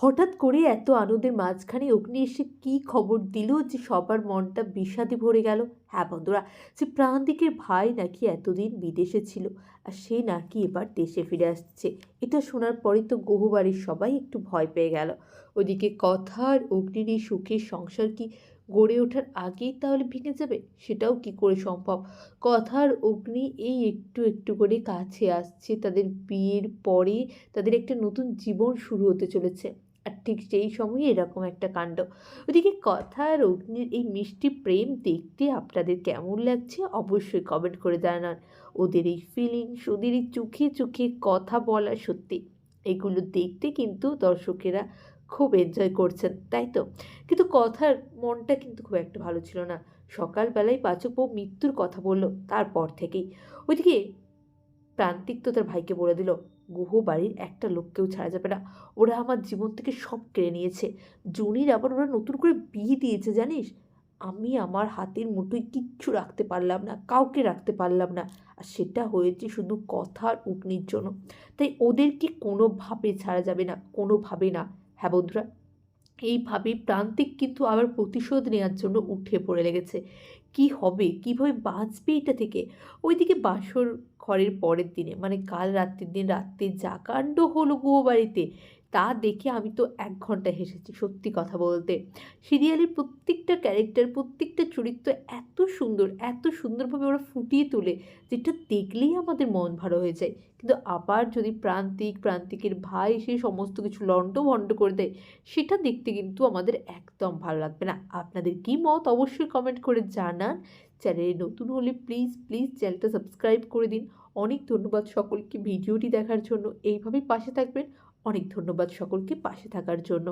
হঠাৎ করে এত আনন্দের মাঝখানে অগ্নি এসে কী খবর দিল যে সবার মনটা বিষাদে ভরে গেল? হ্যাঁ বন্ধুরা, যে প্রান্তিকের ভাই নাকি এতদিন বিদেশে ছিল আর সে নাকি এবার দেশে ফিরে আসছে। এটা শোনার পরে তো গহুবাড়ির সবাই একটু ভয় পেয়ে গেল। ওদিকে কথার অগ্নির এই সুখের সংসার কি গড়ে ওঠার আগেই তাহলে ভেঙে যাবে? সেটাও কি করে সম্ভব? কথার অগ্নি এই একটু একটু করে কাছে আসছে। তাদের বিয়ের পরে তাদের একটা নতুন জীবন শুরু হতে চলেছে। আর ঠিক সেই সময় এরকম একটা কাণ্ড। ওদিকে কথা আর অগ্নির এই মিষ্টি প্রেম দেখতে আপনাদের কেমন লাগছে অবশ্যই কমেন্ট করে জানান। ওদের এই ফিলিংস ওদের এই চোখে চোখে কথা বলা সত্যি। এগুলো দেখতে কিন্তু দর্শকেরা খুব এনজয় করছেন, তাই তো? কিন্তু কথার মনটা কিন্তু খুব একটা ভালো ছিল না। সকালবেলায় পাচক মৃত্যুর কথা বলল, তারপর থেকেই। ওইদিকে প্রান্তিক তো তার ভাইকে বলে দিল, গুহ বাড়ির একটা লোককেও ছাড়া যাবে না। ওরা আমার জীবন থেকে সব কেড়ে নিয়েছে। জুনির আবার ওরা নতুন করে বিয়ে দিয়েছে, জানিস? আমি আমার হাতের মুঠোয় কিচ্ছু রাখতে পারলাম না, কাউকে রাখতে পারলাম না। আর সেটা হয়েছে শুধু কথার উগ্নির জন্য। তাই ওদেরকে কোনোভাবে ছাড়া যাবে না কোনোভাবে না। হ্যাঁ বন্ধুরা এইভাবে প্রান্তিক কিন্তু আবার প্রতিশোধ নেওয়ার জন্য উঠে পড়ে লেগেছে। কি হবে? কীভাবে বাঁচবে এটা থেকে? ওইদিকে বাসর ঘরের পরের দিনে মানে কাল রাত্রির দিন, রাত্রে যা কাণ্ড হলো গুহ বাড়িতে তা দেখে আমি তো এক ঘণ্টা হেসেছি, সত্যি কথা বলতে। সিরিয়ালের প্রত্যেকটা ক্যারেক্টার প্রত্যেকটা চরিত্র এত সুন্দর, এত সুন্দরভাবে ওরা ফুটিয়ে তোলে, যেটা দেখলেই আমাদের মন ভালো হয়ে যায়। কিন্তু আবার যদি প্রান্তিক, প্রান্তিকের ভাই সে সমস্ত কিছু লন্ড ভন্ড করে দেয়, সেটা দেখতে কিন্তু আমাদের একদম ভালো লাগবে না। আপনাদের কী মত? অবশ্যই কমেন্ট করে জানান। চ্যানেলে নতুন হলে প্লিজ প্লিজ চ্যানেলটা সাবস্ক্রাইব করে দিন। অনেক ধন্যবাদ সকলকে ভিডিওটি দেখার জন্য। এইভাবেই পাশে থাকবেন। অনেক ধন্যবাদ সকলকে পাশে থাকার জন্য।